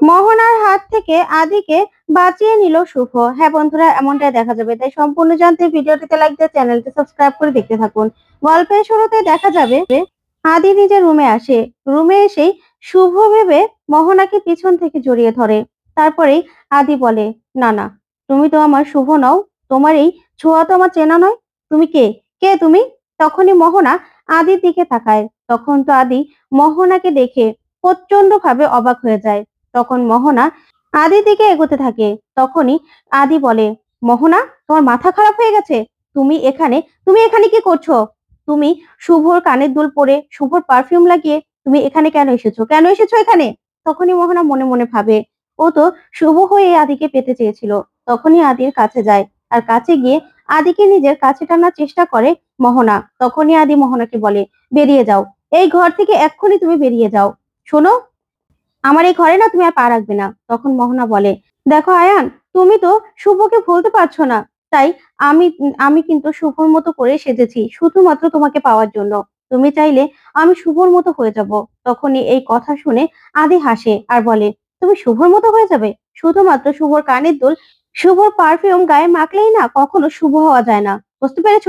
মোহনার হাত থেকে আদিকে বাঁচিয়ে নিল শুভ। হ্যাঁ বন্ধুরা, এমনটাই দেখা যাবে। তাই সম্পূর্ণ জানতে ভিডিওটিতে লাইক দিয়ে চ্যানেলটি সাবস্ক্রাইব করে দেখতে থাকুন। গল্পের শুরুতে দেখা যাবে আদি নিজের রুমে আসে। রুমে এসেই শুভ ভেবে মোহনাকে পিছন থেকে জড়িয়ে ধরে। তারপরেই আদি বলে, না না, তুমি তো আমার শুভ নও। তোমার এই ছোঁয়া তো আমার চেনা নয়। তুমি কে? কে তুমি? তখনই মোহনা আদির দিকে তাকায়। তখন তো আদি মোহনাকে দেখে প্রচণ্ড ভাবে অবাক হয়ে যায়। তখন মোহনা আদির দিকে এগোতে থাকে। তখনই আদি বলে, মোহনা, তোমার মাথা খারাপ হয়ে গেছে? তুমি এখানে তুমি এখানে কি করছ? তুমি শুভর কানের দুল পরে শুভর পারফিউম লাগিয়ে তুমি এখানে কেন এসেছ? কেন এসেছ এখানে? তখনই মোহনা মনে মনে ভাবে। ও তো শুভ হয়ে আদিকে পেতে চেয়েছিল। তখনই আদির কাছে যায় আর কাছে গিয়ে আদিকে নিজের কাছে টানার চেষ্টা করে মোহনা। তখনই আদি মোহনাকে বলে, বেরিয়ে যাও। এই ঘর থেকে এক্ষুনি তুমি বেরিয়ে যাও। শোনো আমার এই ঘরে না তুমি আর পা রাখবে না। তখন মোহনা বলে, দেখো আয়ান, তুমি তো শুভকে ভুলতে পারছ না। তাই আমি আমি কিন্তু শুভর মতো করে সেজেছি, শুধুমাত্র তোমাকে পাওয়ার জন্য। তুমি চাইলে আমি শুভর মতো হয়ে যাব। তখনই এই কথা শুনে আদি হাসে আর বলে, তুমি শুভর মতো হয়ে যাবে? শুধুমাত্র শুভর কানের দুল, শুভর পারফিউম গায়ে মাখলেই না কখনো শুভ হওয়া যায় না। বুঝতে পেরেছ?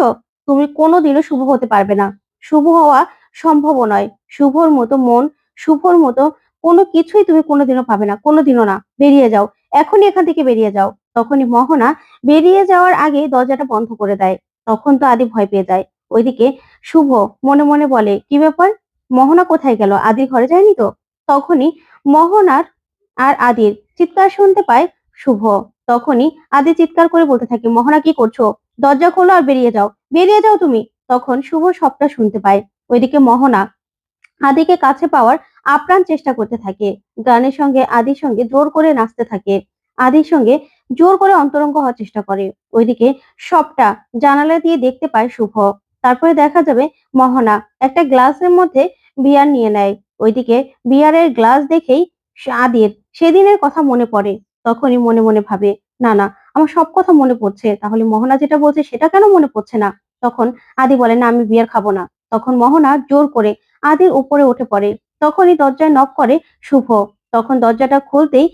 তুমি কোনোদিনও শুভ হতে পারবে না। শুভ হওয়া সম্ভব নয়। শুভর মতো মন, শুভর মতো কোনো কিছুই তুমি কোনোদিনও পাবে না, কোনোদিনও না। বেরিয়ে যাও। এখনই এখান থেকে বেরিয়ে যাও। তখনই মোহনা বেরিয়ে যাওয়ার আগে দরজাটা বন্ধ করে দেয়। তখন তো আদি ভয় পেয়ে যায়। ওইদিকে শুভ মনে মনে বলে, কি ব্যাপার? মোহনা কোথায় গেল? আদির ঘরে যায়নি তো? তখনই মোহনার আর আদির চিৎকার শুনতে পায় শুভ। তখনই আদি চিৎকার করে বলতে থাকে, মোহনা, কি করছ? দরজা খোলো আর বেরিয়ে যাও। বেরিয়ে যাও তুমি? তখন শুভ সবটা শুনতে পায়। ওইদিকে মোহনা আদিকে কাছে পাওয়ার আপ্রাণ চেষ্টা করতে থাকে। গানের সঙ্গে, আদির সঙ্গে জোর করে নাচতে থাকে। আদির সঙ্গে জোর করে অন্তরঙ্গ হওয়ার চেষ্টা করে। ওইদিকে সবটা জানালা দিয়ে দেখতে পায় শুভ। তারপরে দেখা যাবে মোহনা একটা গ্লাসের মধ্যে বিয়ার নিয়ে নেয়। ওইদিকে বিয়ারের গ্লাস দেখেই আদির সেদিনের কথা মনে পড়ে। তখনই মনে মনে ভাবে, না না, আমার সব কথা মনে পড়ছে। তাহলে মোহনা যেটা বলছে সেটা কেন মনে পড়ছে না? তখন আদি বলে, না, আমি বিয়ার খাব না। তখন মোহনা জোর করে আদির উপরে উঠে পড়ে। তখনই দরজায় নক করে শুভ। তখন দরজাটা খুলতেই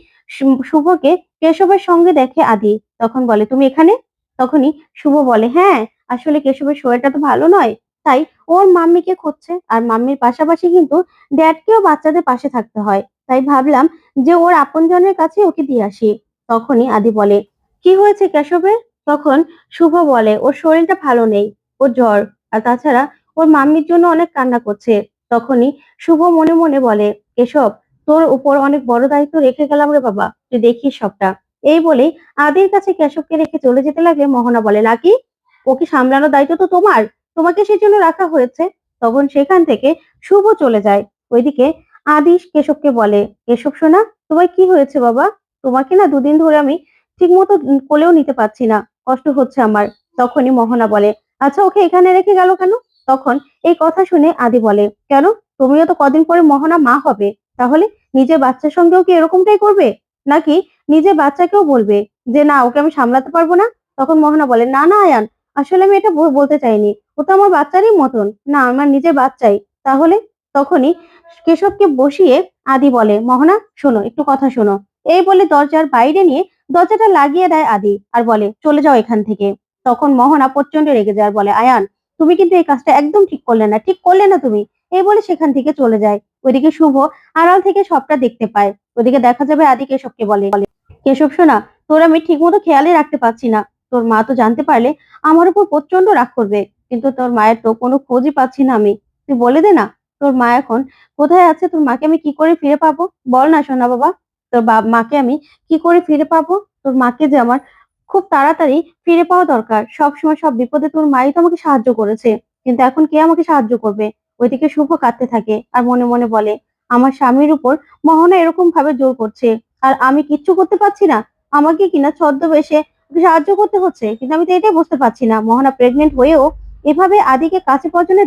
শুভকে কেশবের সঙ্গে দেখে আদি। তখন বলে, তুমি এখানে? তখনই শুভ বলে হ্যাঁ আসলে কেশবের শরীরটা তো ভালো নয়, তাই ওর মাম্মিকে খুঁজছে। আর মাম্মির পাশাপাশি কিন্তু ড্যাডকেও বাচ্চাদের পাশে থাকতে হয়। তাই ভাবলাম যে ওর আপনজনের কাছে ওকে দিয়ে আসি। তখনই আদি বলে, কি হয়েছে কেশবের? তখন শুভ বলে, ওর শরীরটা ভালো নেই, ওর জ্বর। আর তাছাড়া ওর মাম্মির জন্য অনেক কান্না করছে। তখনই শুভ মনে মনে বলে কেশব তোর উপর অনেক বড় দায়িত্ব রেখে গেলাম রে বাবা, তুই দেখিস সবটা। এই বলে আদির কাছে কেশবকে রেখে চলে যেতে লাগলে মোহনা বলে, নাকি? ওকে সামলানোর দায়িত্ব তো তোমার, তোমাকে সেই জন্য রাখা হয়েছে। তখন সেখান থেকে শুভ চলে যায়। ওইদিকে আদি কেশবকে বলে কেশব সোনা তোমার কি হয়েছে বাবা? তোমাকে না দুদিন ধরে আমি ঠিক মতো কোলেও নিতে পারছি না, কষ্ট হচ্ছে আমার। তখনই মোহনা বলে আচ্ছা ওকে এখানে রেখে গেল কেন? তখন এই কথা শুনে আদি বলে, কেন? তুমিও তো কদিন পরে মোহনা মা হবে। তাহলে নিজের বাচ্চার সঙ্গেও কি এরকমটাই করবে? নাকি নিজের বাচ্চাকেও বলবে যে, না, ওকে আমি সামলাতে পারব না তখন মোহনা বলে, না না, আয়ান, আসলে আমি এটা বল- বলতে চাইনি। ও তো আমার বাচ্চারই মতন। না, আমার নিজের বাচ্চাই। তাহলে তখনই কেশবকে বসিয়ে আদি বলে, মোহনা, শোনো, একটু কথা শোনো। এই বলে দরজার বাইরে নিয়ে দরজাটা লাগিয়ে দেয় আদি আর বলে, চলে যাও এখান থেকে। তখন মোহনা প্রচণ্ড রেগে যায় আর বলে, আয়ান তুমি কিন্তু এই কাজটা একদম ঠিক করলে না, ঠিক করলে না তুমি, এই বলে সেখান থেকে চলে যায়। ওইদিকে শুভ আড়াল থেকে সবটা দেখতে পায়। ওইদিকে দেখা যাবে আদি কেশবকে বলে কেশব শোনা তোর আমি ঠিক মতো খেয়ালই রাখতে পারছি না। তোর মা তো জানতে পারলে আমার উপর প্রচণ্ড রাগ করবে, কিন্তু তোর মায়ের তো কোনো খোঁজই পাচ্ছি না আমি। তুই বলে দে না, তোর মা এখন কোথায় আছে, তোর মাকে আমি কি করে ফিরে পাবো? বল না সোনা বাবা, তোর মাকে আমি কি করে ফিরে পাবো? তোর মাকে যে আমার খুব তাড়াতাড়ি ফিরে পাওয়া দরকার। সব সময় সব বিপদে তোর মাই তো আমাকে সাহায্য করেছে। কিন্তু এখন কে আমাকে সাহায্য করবে? ওইদিকে শুভ কাঁদতে থাকে আর মনে মনে বলে, আমার স্বামীর উপর মোহনা এরকম ভাবে জোর করছে। আর আমি কিচ্ছু করতে পারছি না। আমাকে কিনা ছদ্মবেশে সাহায্য করতে হচ্ছে। কিন্তু আমি তো এটাই বুঝতে পারছি না। মোহনা প্রেগনেন্ট হয়েও এভাবে আদিকে কাছে পাওয়ার জন্য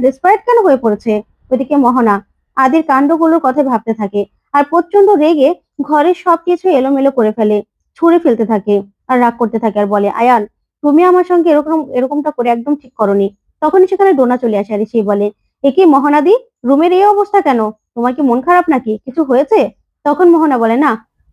কেন হয়ে পড়েছে? ওইদিকে মোহনা আদির কাণ্ডগুলোর কথা ভাবতে থাকে। আর প্রচণ্ড রেগে ঘরের সবকিছু এলোমেলো করে ফেলে, ছুঁড়ে ফেলতে থাকে। আর রাগ করতে থাকে আর বলে, আয়ান, তুমি আমার সঙ্গে এরকম, এরকমটা করে একদম ঠিক করনি। তখনই সেখানে ডোনা চলে আসে আর সে বলে, এ কি মহানাদি, রুমের এই অবস্থা কেন? তোমার কি মন খারাপ নাকি? কিছু হয়েছে? তখন মোহনা বলে, না,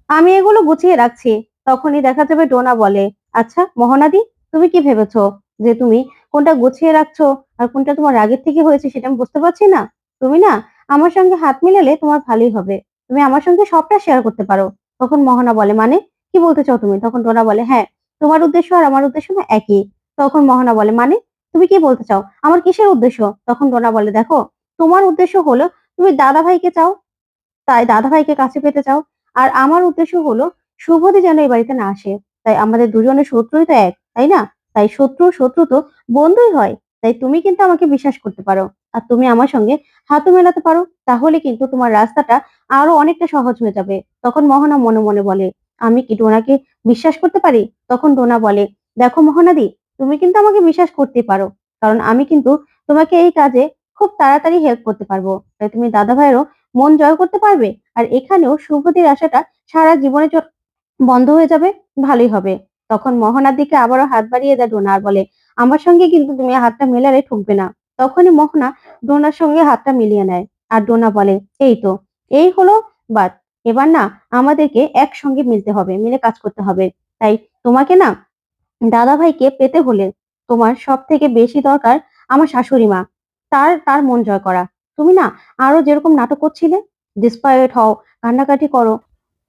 আমি এগুলো গুছিয়ে রাখছি। তখনই দেখা যাবে ডোনা বলে আচ্ছা মোহনাদি, তুমি কি ভেবেছো যে তুমি কোনটা গুছিয়ে রাখছো আর কোনটা তোমার রাগের থেকে হয়েছে সেটা আমি বুঝতে পারছি না? তুমি না আমার সঙ্গে হাত মিলালে তোমার ভালোই হবে। তুমি আমার সঙ্গে সবটা শেয়ার করতে পারো। তখন মোহনা বলে মানে? কি বলতে চাও তুমি? তখন ডোনা বলে হ্যাঁ তোমার উদ্দেশ্য আর আমার উদ্দেশ্য না একই। তখন মোহনা বলে মানে? তুমি কি বলতে চাও? আমার কিসের উদ্দেশ্য? তখন ডোনা বলে, দেখো, তোমার উদ্দেশ্য হলো তুমি দাদা ভাইকে চাও, তাই দাদা ভাইকে কাছে পেতে চাও। আর আমার উদ্দেশ্য হলো শুভদি যেন এই বাড়িতে না আসে। তাই আমাদের দুজনের শত্রুই তো এক, তাই না? তাই শত্রু শত্রু তো বন্ধুই হয়। তাই তুমি কিন্তু আমাকে বিশ্বাস করতে পারো। আর তুমি আমার সঙ্গে হাতও মেলাতে পারো। তাহলে কিন্তু তোমার রাস্তাটা আরও অনেকটা সহজ হয়ে যাবে। তখন মোহনা মনে মনে বলে আমি কি ডোনাকে বিশ্বাস করতে পারি? তখন ডোনা বলে, দেখো মোহনাদি, তুমি কিন্তু আমাকে বিশ্বাস করতে পারো। কারণ আমি কিন্তু তোমাকে এই কাজে খুব তাড়াতাড়ি হেল্প করতে পারব। তাই তুমি দাদা ভাইয়েরও মন জয় করতে পারবে। আর এখানেও শুভতির আশাটা সারা জীবনে বন্ধ হয়ে যাবে, ভালোই হবে। তখন মোহনার দিকে আবারও হাত বাড়িয়ে দেয় ডোনা আর বলে, আমার সঙ্গে কিন্তু তুমি হাতটা মেলালে ঠুকবে না। তখনই মোহনা ডোনার সঙ্গে হাতটা মিলিয়ে নেয়। আর ডোনা বলে, এই তো, এই হলো বাদ এবার না আমাদেরকে একসঙ্গে মিলতে হবে, মিলে কাজ করতে হবে। তাই তোমাকে না দাদা ভাইকে পেতে হলে তোমার সব থেকে বেশি দরকার আমার শাশুড়ি মা, তার তার মন জয় করা। তুমি না আরও যেরকম নাটক করছিলে ডিসপায়ার্ড হও, কান্নাকাটি করো,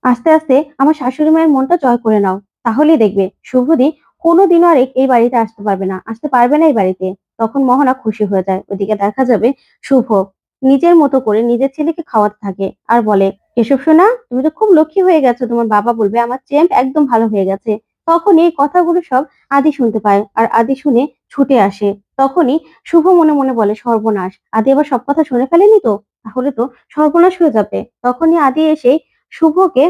আস্তে আস্তে আমার শাশুড়ি মায়ের মনটা জয় করে নাও। তাহলেই দেখবে শুভদি কোনোদিনও আর এই বাড়িতে আসতে পারবে না, আসতে পারবে না এই বাড়িতে। তখন মোহনা খুশি হয়ে যায়। ওদিকে দেখা যাবে শুভ নিজের মতো করে নিজের ছেলেকে খাওয়াতে থাকে আর বলে কেশব সোনা তুমি তো খুব লক্ষ্মী হয়ে গেছো, তোমার বাবা বলবে, আমার চ্যাম্প একদম ভালো হয়ে গেছে। তখন এই কথাগুলো সব আদি শুনতে পায়, আর আদি শুনে ছুটে আসে। তখনই শুভ মনে মনে বলে, সর্বনাশ। আদি আবার সব কথা শুনে ফেলেনি তো? তাহলে তো সর্বনাশ হয়ে যাবে। তখনই আদি এসে শুভকে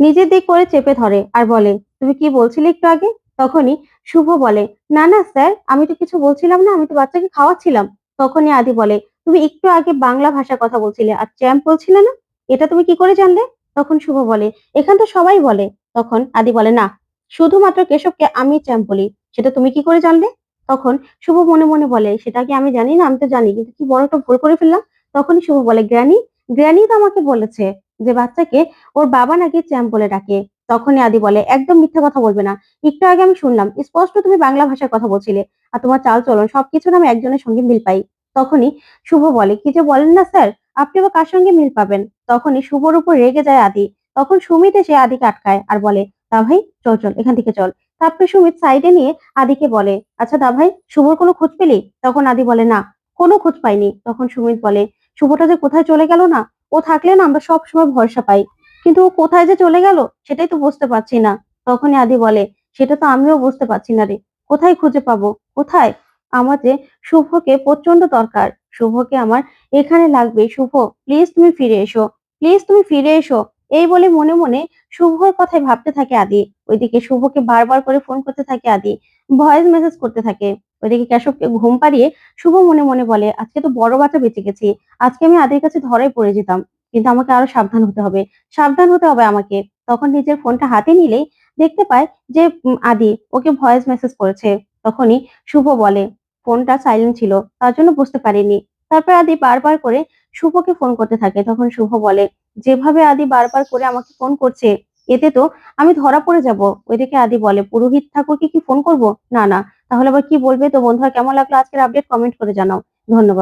নিজের দিক করে চেপে ধরে আর বলে, তুমি কি বলছিলে একটু আগে? তখনই শুভ বলে, না না, স্যার, আমি তো কিছু বলছিলাম না, আমি তো বাচ্চাকে খাওয়াচ্ছিলাম। তখনই আদি বলে, তুমি একটু আগে বাংলা ভাষা কথা বলছিলে, আর চ্যাম্প বলছিলে না? এটা তুমি কি করে জানলে? তখন শুভ বলে, এখান তো সবাই বলে। তখন আদি বলে, না, শুধুমাত্র কেশবকে আমি চ্যাম্প বলি সেটা তুমি কি করে জানলে? তখন শুভ মনে মনে বলে, সেটা কি আমি জানি না? আমি তো জানি, কিন্তু কি বড় একটা ভুল করে ফেললাম? তখনই শুভ বলে, গ্র্যানি গ্র্যানি তো আমাকে বলেছে যে বাচ্চাকে ওর বাবা নাকি চ্যাম্প বলে ডাকে। তখনই আদি বলে, একদম মিথ্যা কথা বলবে না। একটু আগে আমি শুনলাম, স্পষ্ট তুমি বাংলা ভাষার কথা বলছিলে, আর তোমার চাল চলন সবকিছু না আমি একজনের সঙ্গে মিল পাই। তখনই শুভ বলে, কি যে বলেন না, স্যার? আপনি আবার কার সঙ্গে মিল পাবেন? তখনই শুভর উপর রেগে যায় আদি। তখন সুমিত এসে আদিকে আটকায় আর বলে দা ভাই, চল চল, এখান থেকে চল। তারপরে সুমিত সাইডে নিয়ে আদিকে বলে আচ্ছা দা ভাই, শুভর কোনো খোঁজ পেলি? তখন আদি বলে, না, কোনো খোঁজ পাইনি। তখন সুমিত বলে, শুভটা যে কোথায় চলে গেল না? ও থাকলে না আমরা সব সময় ভরসা পাই। কিন্তু ও কোথায় যে চলে গেল, সেটাই তো বুঝতে পারছি না। তখনই আদি বলে, সেটা তো আমিও বুঝতে পারছি না রে। কোথায় খুঁজে পাবো? কোথায়? আমার যে শুভকে প্রচণ্ড দরকার। শুভকে আমার এখানে লাগবে। শুভ প্লিজ তুমি ফিরে এসো। প্লিজ তুমি ফিরে এসো। এই বলে মনে মনে শুভর কথাই ভাবতে থাকে আদি। ওইদিকে শুভকে বারবার করে ফোন করতে থাকে আদি। ভয়েস মেসেজ করতে থাকে। ওইদিকে কেশবকে ঘুম পাড়িয়ে শুভ মনে মনে বলে, আজকে তো বড় বাচ্চা বেঁচে গেছি। আজকে আমি আদির কাছে ধরাই পড়ে যেতাম। কিন্তু আমাকে আরও সাবধান হতে হবে। সাবধান হতে হবে আমাকে। তখন নিজের ফোনটা হাতে নিলেই দেখতে পায় যে আদি ওকে ভয়েস মেসেজ করেছে। তখনই শুভ বলে ফোনটা সাইলেন্ট ছিল, তার জন্য বুঝতে পারিনি। তারপর আদি বারবার করে শুভকে ফোন করতে থাকে, তখন শুভ বলে, যেভাবে আদি বারবার করে আমাকে ফোন করছে, এতে তো আমি ধরা পড়ে যাব। ওইদিকে আদি বলে, পুরোহিত ঠাকুরকে কি ফোন করব? না না। তাহলে আবার কি বলবে? তো বন্ধুরা, কেমন লাগল আজকের আপডেট কমেন্ট করে জানাও। ধন্যবাদ।